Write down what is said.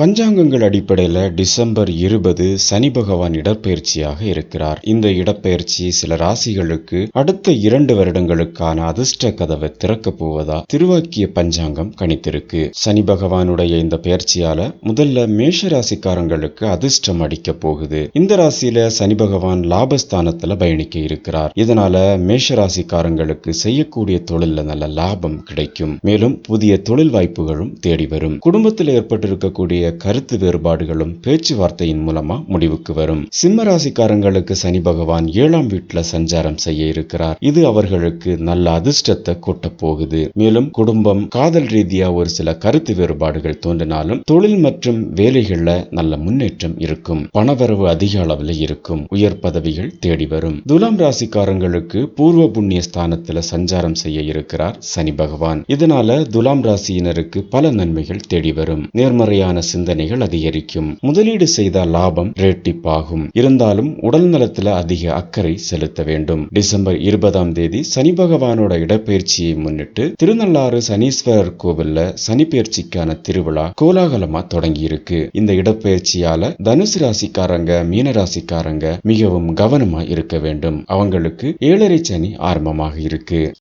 பஞ்சாங்கங்கள் அடிப்படையில் டிசம்பர் இருபது சனி பகவான் இடப்பெயர்ச்சியாக இருக்கிறார். இந்த இடப்பெயர்ச்சி சில ராசிகளுக்கு அடுத்த இரண்டு வருடங்களுக்கான அதிர்ஷ்ட கதவை திறக்க போவதா திருவாக்கிய பஞ்சாங்கம் கணித்திருக்கு. சனி பகவானுடைய இந்த பெயர்ச்சியால முதல்ல மேஷ ராசிக்காரங்களுக்கு அதிர்ஷ்டம் அடிக்க போகுது. இந்த ராசியில சனி பகவான் லாபஸ்தானத்துல பயணிக்க இருக்கிறார். இதனால மேஷ ராசிக்காரங்களுக்கு செய்யக்கூடிய தொழில நல்ல லாபம் கிடைக்கும். மேலும் புதிய தொழில் வாய்ப்புகளும் தேடி வரும். குடும்பத்தில் ஏற்பட்டிருக்கக்கூடிய கருத்து வேறுபாடுகளும் பேச்சுவார்த்தையின் மூலமா முடிவுக்கு வரும். சிம்ம ராசிக்காரங்களுக்கு சனி பகவான் ஏழாம் வீட்டுல சஞ்சாரம் செய்ய இருக்கிறார். இது அவர்களுக்கு நல்ல அதிர்ஷ்டத்தை கொட்ட போகுது. மேலும் குடும்பம் காதல் ரீதியா ஒரு சில கருத்து வேறுபாடுகள் தோன்றினாலும் தொழில் மற்றும் வேலைகள்ல நல்ல முன்னேற்றம் இருக்கும். பணவரவு அதிக அளவில் இருக்கும். உயர் பதவிகள் தேடி வரும். துலாம் ராசிக்காரங்களுக்கு பூர்வ புண்ணிய ஸ்தானத்துல சஞ்சாரம் செய்ய இருக்கிறார் சனி பகவான். இதனால துலாம் ராசியினருக்கு பல நன்மைகள் தேடி வரும். நேர்மறையான சிந்தனைகள் அதிகரிக்கும். முதலீடு செய்த லாபம் இரட்டிப்பாகும். இருந்தாலும் உடல் நலத்துல அதிக அக்கறை செலுத்த வேண்டும். டிசம்பர் இருபதாம் தேதி சனி பகவானோட இடப்பெயர்ச்சியை முன்னிட்டு திருநள்ளாறு சனீஸ்வரர் கோவில்ல சனி பயிற்சிக்கான திருவிழா கோலாகலமா தொடங்கி இருக்கு இந்த இடப்பெயர்ச்சியால தனுசு ராசிக்காரங்க மீன ராசிக்காரங்க மிகவும் கவனமா இருக்க வேண்டும். அவங்களுக்கு ஏழரை சனி ஆரம்பமாக இருக்கு.